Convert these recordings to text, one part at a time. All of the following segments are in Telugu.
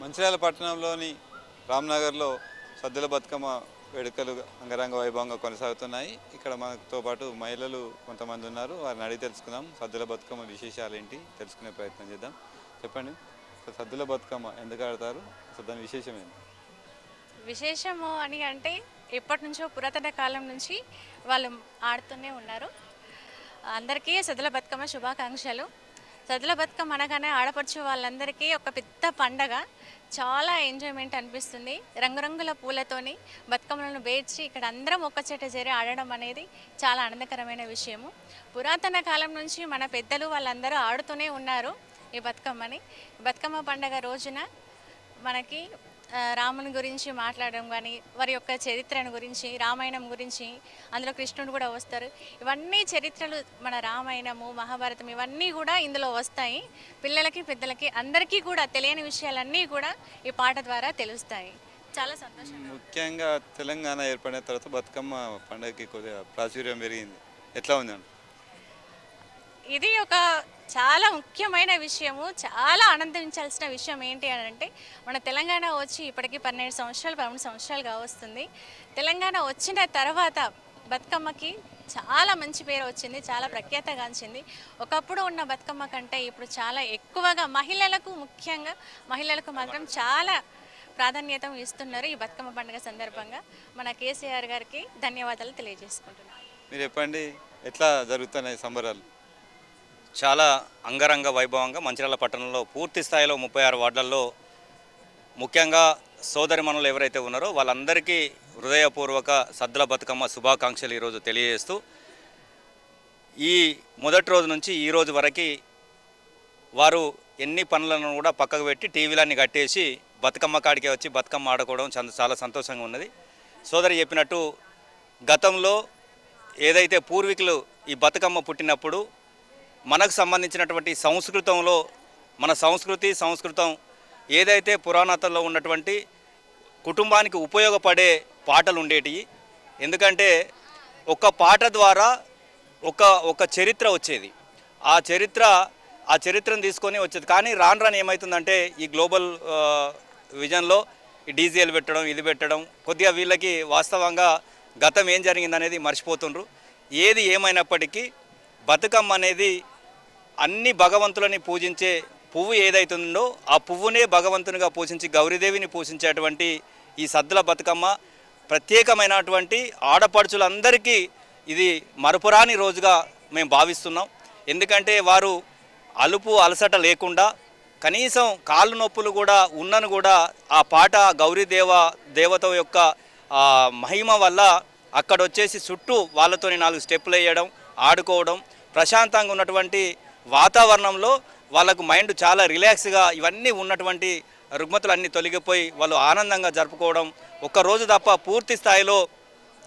మంచిర్యాల పట్టణంలోని రామ్నగర్లో సద్దుల బతుకమ్మ వేడుకలు అంగరంగ వైభవంగా కొనసాగుతున్నాయి. ఇక్కడ మనతో పాటు మహిళలు కొంతమంది ఉన్నారు. వారిని అడిగి తెలుసుకుందాం. సద్దుల బతుకమ్మ విశేషాలు ఏంటి? తెలుసుకునే ప్రయత్నం చేద్దాం. చెప్పండి. సద్దుల బతుకమ్మ ఎందుకు ఆడతారు? అసలు దాని విశేషం ఏంటి? విశేషము అని అంటే ఎప్పటి నుంచో పురాతన కాలం నుంచి వాళ్ళు ఆడుతూనే ఉన్నారు. అందరికీ సద్దుల బతుకమ్మ శుభాకాంక్షలు. సదుల బతుకమ్మ అనగానే ఆడపడుచు వాళ్ళందరికీ ఒక పెద్ద పండగ. చాలా ఎంజాయ్మెంట్ అనిపిస్తుంది. రంగురంగుల పూలతోని బతుకమ్మలను బేర్చి ఇక్కడ అందరం ఒక్క చేరి ఆడడం అనేది చాలా ఆనందకరమైన విషయము. పురాతన కాలం నుంచి మన పెద్దలు వాళ్ళందరూ ఆడుతూనే ఉన్నారు ఈ బతుకమ్మని. బతుకమ్మ పండగ రోజున మనకి రాముని గురించి మాట్లాడడం కానీ వారి యొక్క చరిత్రను గురించి రామాయణం గురించి అందులో కృష్ణుడు కూడా వస్తారు. ఇవన్నీ చరిత్రలు మన రామాయణము మహాభారతం ఇవన్నీ కూడా ఇందులో వస్తాయి. పిల్లలకి పెద్దలకి అందరికీ కూడా తెలియని విషయాలన్నీ కూడా ఈ పాట ద్వారా తెలుస్తాయి. చాలా సంతోషం ముఖ్యంగా తెలంగాణ ఏర్పడిన తర్వాత బతుకమ్మ పండుగకి కొద్దిగా ప్రాచుర్యం పెరిగింది. ఎట్లా ఉందండి? ఇది ఒక చాలా ముఖ్యమైన విషయము చాలా ఆనందించాల్సిన విషయం ఏంటి అని అంటే మన తెలంగాణ వచ్చి ఇప్పటికి పన్నెండు సంవత్సరాలు పదమూడు సంవత్సరాలుగా వస్తుంది. తెలంగాణ వచ్చిన తర్వాత బతుకమ్మకి చాలా మంచి పేరు వచ్చింది చాలా ప్రఖ్యాతగాంచింది. ఒకప్పుడు ఉన్న బతుకమ్మ కంటే ఇప్పుడు చాలా ఎక్కువగా మహిళలకు ముఖ్యంగా మహిళలకు మాత్రం చాలా ప్రాధాన్యత ఇస్తున్నారు ఈ బతుకమ్మ పండుగ సందర్భంగా. మన కేసీఆర్ గారికి ధన్యవాదాలు తెలియజేసుకుంటున్నాను. మీరు చెప్పండి ఎట్లా జరుగుతున్నాయి సంబరాలు? చాలా అంగరంగ వైభవంగా మంచిర్యాల పట్టణంలో పూర్తి స్థాయిలో ముప్పై ఆరు వార్డులలో ముఖ్యంగా సోదరిమణులు ఎవరైతే ఉన్నారో వాళ్ళందరికీ హృదయపూర్వక సద్దుల బతుకమ్మ శుభాకాంక్షలు ఈరోజు తెలియజేస్తూ ఈ మొదటి రోజు నుంచి ఈ రోజు వరకు వారు ఎన్ని పనులను కూడా పక్కకు పెట్టి టీవీలన్నీ కట్టేసి బతుకమ్మ కాడికే వచ్చి బతుకమ్మ ఆడుకోవడం చాలా సంతోషంగా ఉన్నది. సోదరి చెప్పినట్టు గతంలో ఏదైతే పూర్వీకులు ఈ బతుకమ్మ పుట్టినప్పుడు మనకు సంబంధించినటువంటి సంస్కృతంలో మన సంస్కృతి సంస్కృతం ఏదైతే పురాణాతంలో ఉన్నటువంటి కుటుంబానికి ఉపయోగపడే పాటలు ఉండేటివి ఎందుకంటే ఒక పాట ద్వారా ఒక ఒక చరిత్ర వచ్చేది. ఆ చరిత్ర ఆ చరిత్రను తీసుకొని వచ్చేది. కానీ రాను రాను ఏమవుతుందంటే ఈ గ్లోబల్ విజన్లో ఈ డీజేలు పెట్టడం ఇది పెట్టడం కొద్దిగా వీళ్ళకి వాస్తవంగా గతం ఏం జరిగిందనేది మర్చిపోతుండ్రు. ఏది ఏమైనప్పటికీ బతుకమ్మ అనేది అన్ని భగవంతులని పూజించే పువ్వు ఏదైతుందో ఆ పువ్వునే భగవంతునిగా పూజించి గౌరీదేవిని పూజించేటువంటి ఈ సద్దుల బతుకమ్మ ప్రత్యేకమైనటువంటి ఆడపడుచులందరికీ ఇది మరపురాని రోజుగా మేము భావిస్తున్నాం. ఎందుకంటే వారు అలుపు అలసట లేకుండా కనీసం కాళ్ళు నొప్పులు కూడా ఉన్నను కూడా ఆ పాట గౌరీదేవ దేవత యొక్క మహిమ వల్ల అక్కడ వచ్చేసి చుట్టూ వాళ్ళతోని నాలుగు స్టెప్పులు వేయడం ఆడుకోవడం ప్రశాంతంగా ఉన్నటువంటి వాతావరణంలో వాళ్ళకు మైండ్ చాలా రిలాక్స్గా ఇవన్నీ ఉన్నటువంటి రుగ్మతులు అన్నీ తొలగిపోయి వాళ్ళు ఆనందంగా జరుపుకోవడం ఒక్క రోజు తప్ప పూర్తి స్థాయిలో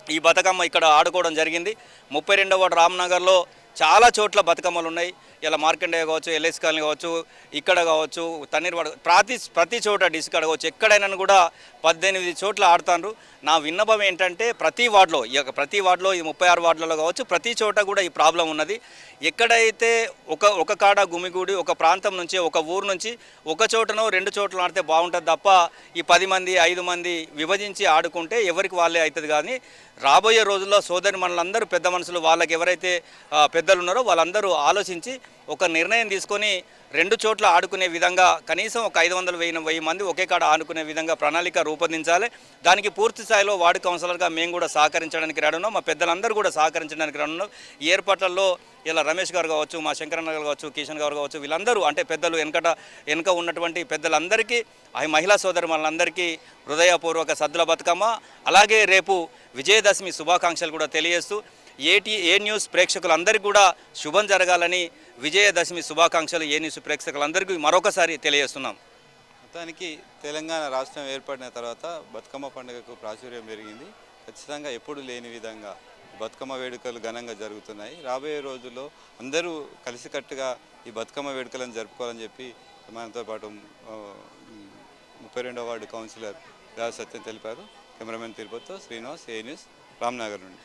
ఈ బతుకమ్మ ఇక్కడ ఆడుకోవడం జరిగింది. ముప్పై రెండవ వార్డు రామ్నగర్లో చాలా చోట్ల బతుకమ్మలు ఉన్నాయి. ఇలా మార్కండేయ కావచ్చు ఎల్ఎస్ కాలనీ కావచ్చు ఇక్కడ కావచ్చు తన్నీర్వాడ ప్రతి ప్రతి చోట డిస్క్ కావచ్చు ఎక్కడైనా కూడా పద్దెనిమిది చోట్ల ఆడుతారు నా విన్నపం ఏంటంటే ప్రతి వార్డులో ఈ యొక్క ప్రతి వార్డులో ఈ ముప్పై ఆరు వార్డులలో కావచ్చు ప్రతి చోట కూడా ఈ ప్రాబ్లం ఉన్నది. ఎక్కడైతే ఒక ఒక కాడ గుమిగూడి ఒక ప్రాంతం నుంచి ఒక ఊరు నుంచి ఒక చోటనో రెండు చోట్ల ఆడితే బాగుంటుంది తప్ప ఈ పది మంది ఐదు మంది విభజించి ఆడుకుంటే ఎవరికి వాళ్ళే అవుతుంది కానీ రాబోయే రోజుల్లో సోదరి మనలందరూ పెద్ద మనుషులు వాళ్ళకి ఎవరైతే పెద్దలు ఉన్నారో వాళ్ళందరూ ఆలోచించి ఒక నిర్ణయం తీసుకొని రెండు చోట్ల ఆడుకునే విధంగా కనీసం ఒక ఐదు వందల వెయ్యి వెయ్యి మంది ఒకే కాడ ఆడుకునే విధంగా ప్రణాళిక రూపొందించాలి. దానికి పూర్తి స్థాయిలో వార్డు కౌన్సిలర్గా మేము కూడా సహకరించడానికి రానున్నాం మా పెద్దలందరూ కూడా సహకరించడానికి రానున్నాం ఏర్పాట్లలో ఇలా రమేష్ గారు కావచ్చు మా శంకరన్న గారు కావచ్చు కిషన్ గారు కావచ్చు వీళ్ళందరూ అంటే పెద్దలు వెనకట వెనుక ఉన్నటువంటి పెద్దలందరికీ ఆ మహిళా సోదరు మనందరికీ హృదయపూర్వక సద్దుల బతుకమ్మ. అలాగే రేపు విజయదశమి శుభాకాంక్షలు కూడా తెలియజేస్తూ ఏటీ ఏ న్యూస్ ప్రేక్షకులందరికీ కూడా శుభం జరగాలని విజయదశమి శుభాకాంక్షలు ఏ న్యూస్ ప్రేక్షకులందరికీ మరొకసారి తెలియజేస్తున్నాం. మొత్తానికి తెలంగాణ రాష్ట్రం ఏర్పడిన తర్వాత బతుకమ్మ పండుగకు ప్రాచుర్యం పెరిగింది. ఖచ్చితంగా ఎప్పుడు లేని విధంగా బతుకమ్మ వేడుకలు ఘనంగా జరుగుతున్నాయి. రాబోయే రోజుల్లో అందరూ కలిసికట్టుగా ఈ బతుకమ్మ వేడుకలను జరుపుకోవాలని చెప్పి మనతో పాటు ముప్పై రెండో వార్డు కౌన్సిలర్గా సత్యం తెలిపారు. కెమెరామెన్ తిరుపతితో శ్రీనివాస్ ఏ న్యూస్ రామ్నగర్ నుండి.